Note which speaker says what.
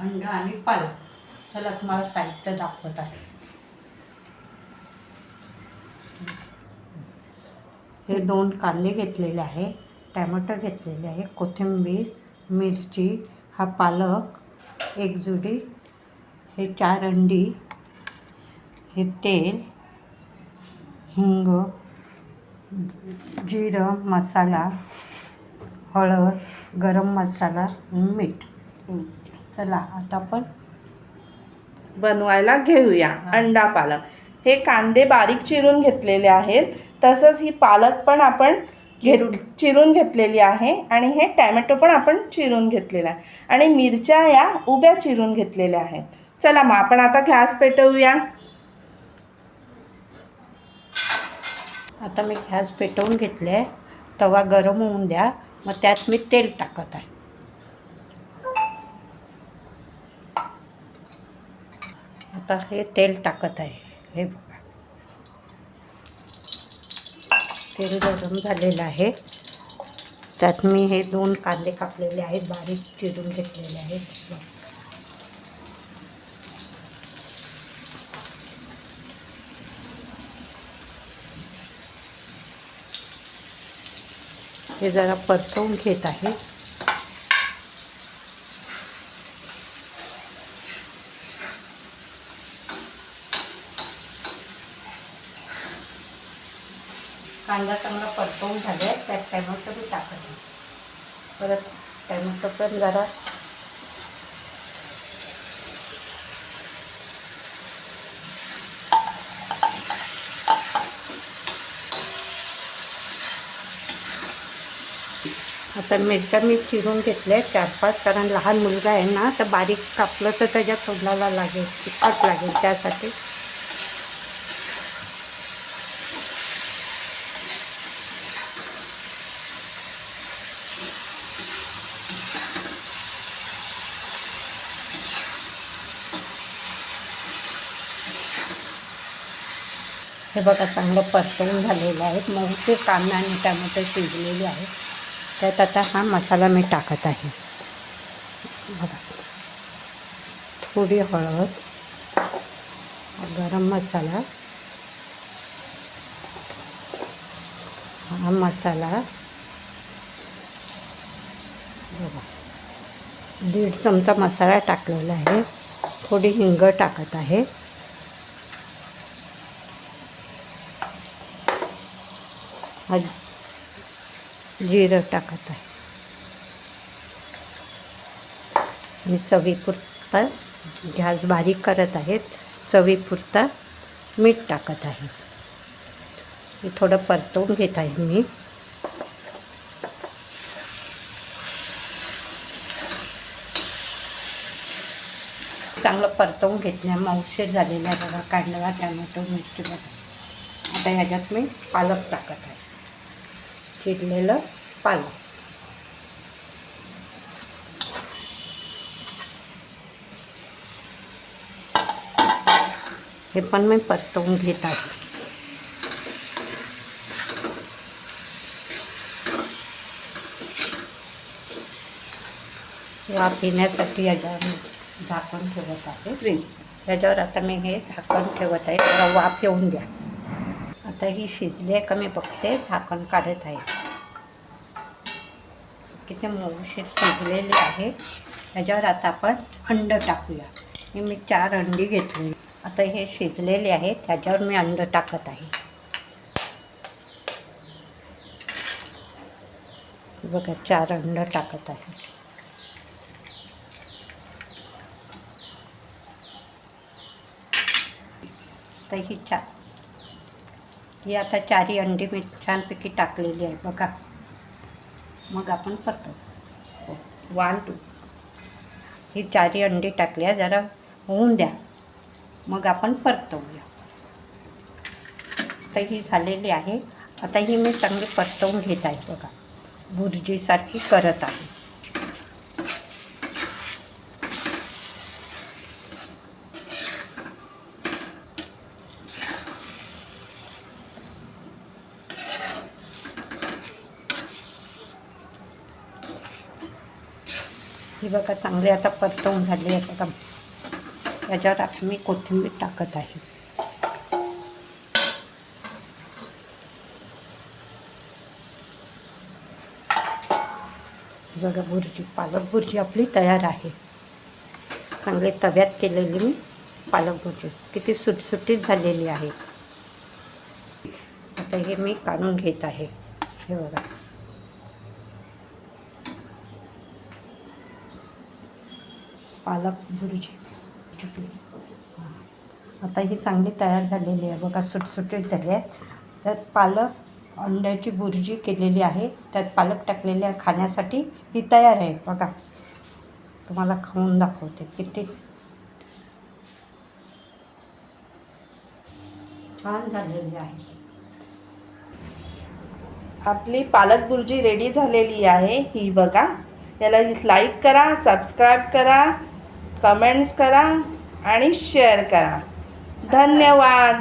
Speaker 1: अंडा आणि पालक चला तुम्हाला साहित्य दाखवत आहे. हे दोन कांदे घेतलेले आहे टॅमॅटो घेतलेले आहे कोथिंबीर मिरची हा पालक एक जुडी हे चार अंडी हे तेल हिंग जिरं मसाला हळद गरम मसाला मीठ. चला आता आपण
Speaker 2: बनवायला घेऊया अंडा पालक. हे कांदे बारीक चिरून घेतलेले आहेत. तसंच ही पालक पण आपण घेत
Speaker 1: चिरून.
Speaker 2: घेतलेली आहे आणि हे टॅमॅटो पण आपण चिरून घेतलेला आहे. आणि मिरच्या या उभ्या चिरून घेतलेल्या आहेत. चला मग आपण आता गॅस पेटवूया.
Speaker 1: आता मी गॅस पेटवून घेतले आहे. तवा गरम होऊन द्या. मग त्यात मी तेल टाकत आहे. आता हे तेल टाकत आहे. हे बघा. तेल गरम झालेलं आहे. त्यात मी हे दोन कांदे कापलेले आहेत. बारीक चिरून घेतलेले आहेत. हे जरा परतवून घेत आहे. कांदा चांगला परतवून आहे त्यात टॅमॅटो मी टाकत आहे. परत टॅमॅटो पण जरा आता मिरच्या मी चिरून घेतल्या चार पाच कारण लहान मुलगा आहे ना तर बारीक कापलं तर त्याच्या तोंडाला लागेल तिखट लागेल त्यासाठी. हे बघा चांगलं परतवून झालेलं आहे. मग ते कांदाने आणि टॅमॅटो शिजलेले आहे त्यात आता हा मसाला मी टाकत आहे. बघा. थोडी हळद गरम मसाला. हा मसाला. बघा. दीड चमचा मसाला टाकलेला आहे. थोडी हिंग टाकत आहे. हा जिरं टाकत आहे. आणि चवीपुरता गॅस बारीक करत आहेत चवीपुरता मीठ टाकत आहे. हे थोडं परतवून घेत आहे मी. चांगलं परतवून घेतल्या मौशीर झालेला आहे बघा. कांदा टॅमॅटो मिरची बघा. आता ह्याच्यात मी पालक टाकत आहे. चिरलेलं पालक हे पण मी परतवून घेत आहे. वाफ येण्यासाठी याच्यावर झाकण ठेवत आहे. त्याच्यावर आता मी हे झाकण ठेवत आहे. जरा वाफ येऊन द्या. आता ही शिजली आहे का मी बघते. झाकण काढत आहे. किती मऊशीर शिजलेली आहे ह्याच्यावर आता आपण अंड टाकूया. हे मी चार अंडी घेतली. आता हे शिजलेले आहे त्याच्यावर मी अंड टाकत आहे. बघा चार अंड टाकत आहे. तर ही चा ही आता चारी अंडी मी छानपैकी टाकलेली आहे. बघा. मग आपण परतो वन टू ही चारी अंडी टाकल्या जरा होऊन द्या. मग आपण परतवूया. तर ही झालेली आहे. आता ही मी चांगली परतवून घेत आहे बघा. भुर्जीसारखी करत आहे. ही बघा चांगली आता परतवून झाली आहे बघा. याच्यावर आता मी कोथिंबीर टाकत आहे. बघा भुर्जी पालक भुर्जी आपली तयार आहे. चांगली तव्यात केलेली मी पालक भुर्जी किती सुटसुटीत झालेली आहे. आता हे मी काढून घेत आहे. हे बघा. पालक भुर्जी आता ही चांगली तयार झालेली आहे. बघा सुटसुटीत झाली आहे. त्यात पालक अंड्याची भुर्जी केलेली आहे. त्यात पालक टाकलेले आहे खाण्यासाठी ही तयार आहे. बघा तुम्हाला खाऊन दाखवते किती छान झालेली आहे.
Speaker 2: आपली पालक बुर्जी रेडी झालेली आहे. ही बघा याला लाईक करा सबस्क्राईब करा. कमेंट्स करा आणि शेअर करा. धन्यवाद.